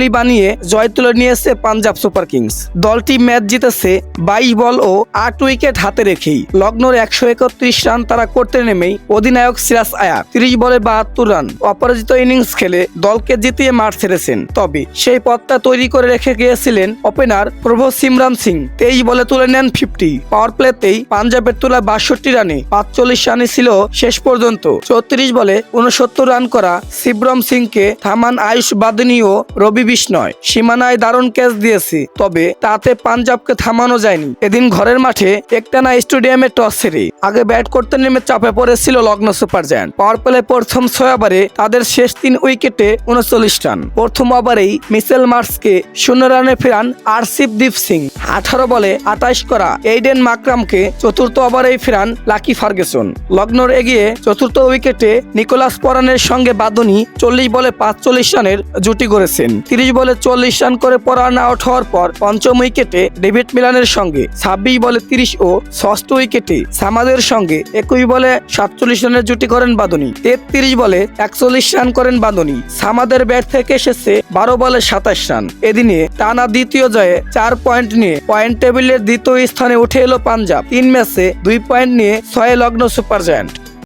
লি বানিয়ে জয় তুলে নিয়েছে পাঞ্জাব সুপার কিংস। দলটি ম্যাচ জিতেছে বাইশ বল ও আট উইকেট হাতে রেখেই। লগ্নর একশো একত্রিশ রান তারা করতে নেমেই অধিনায়ক সিরাজ আয়ার তিরিশ বলে বাহাত্তর রান অপরাজিত ইনিংস খেলে দলকে জিতিয়ে মাঠ ছেড়েছেন। তবে সেই পথটা তৈরি করে রেখে গিয়েছিলেন ওপেনার প্রভু সিমরান সিং। তেইশ বলে তুলে নেন ফিফটি। পাওয়ার প্লেতেই পাঞ্জাবের তোলা বাষট্টি রানে পাঁচচল্লিশ রানই ছিল শেষ পর্যন্ত। চৌত্রিশ বলে উনসত্তর রান করা শিবরম সিংকে থামান আয়ুষ বাদনী ও রবি বিষ্ণয় সীমানায় দারুণ ক্যাচ দিয়েছে, তবে তাতে পাঞ্জাবকে থামানো যায়নি। এদিন ঘরের মাঠে একটানা স্টেডিয়ামে টস সেরে আগে ব্যাট করতে নেমে চাপে পড়েছিল লগ্ন সুপার জায়ান্ট। পাওয়ার প্লে প্রথম ছয় ওভারে তাদের শেষ তিন উইকেটে উনচল্লিশ রান। প্রথম ওভারেই মিসেল মার্সকে শূন্য রানে ফেরান আরসিফ দীপ সিং। আঠারো বলে আটাইশ করা এইডেন মাকরামকে চতুর্থ ওভারেই ফেরান লাকি ফার্গেসন। লগ্নর এগিয়ে চতুর্থ উইকেটে নিকোলাস পরানের সঙ্গে বাদনী চল্লিশ বলে পাঁচচল্লিশ রানের জুটি করেছেন তিরিশ বলে চল্লিশ রান করে পরান আউট হওয়ার পর পঞ্চম উইকেটে ডেভিড মিলানের সঙ্গে, ছাব্বিশ বলে তিরিশ ও ষষ্ঠ উইকেটে সামাদের সঙ্গে একুশ বলে সাতচল্লিশ রানের জুটি করেন বাদনী তেত্রিশ বলে একচল্লিশ রান করেন বাদনী সামাদের ব্যাট থেকে এসেছে বারো বলে সাতাশ রান। এদিনে টানা দ্বিতীয় জয়ে চার পয়েন্ট পয়েন্ট টেবিলের দ্বিতীয় স্থানে উঠে এলো পাঞ্জাব। তিন ম্যাচে দুই পয়েন্ট নিয়ে ছয় লগ্ন সুপার জায়ান্ট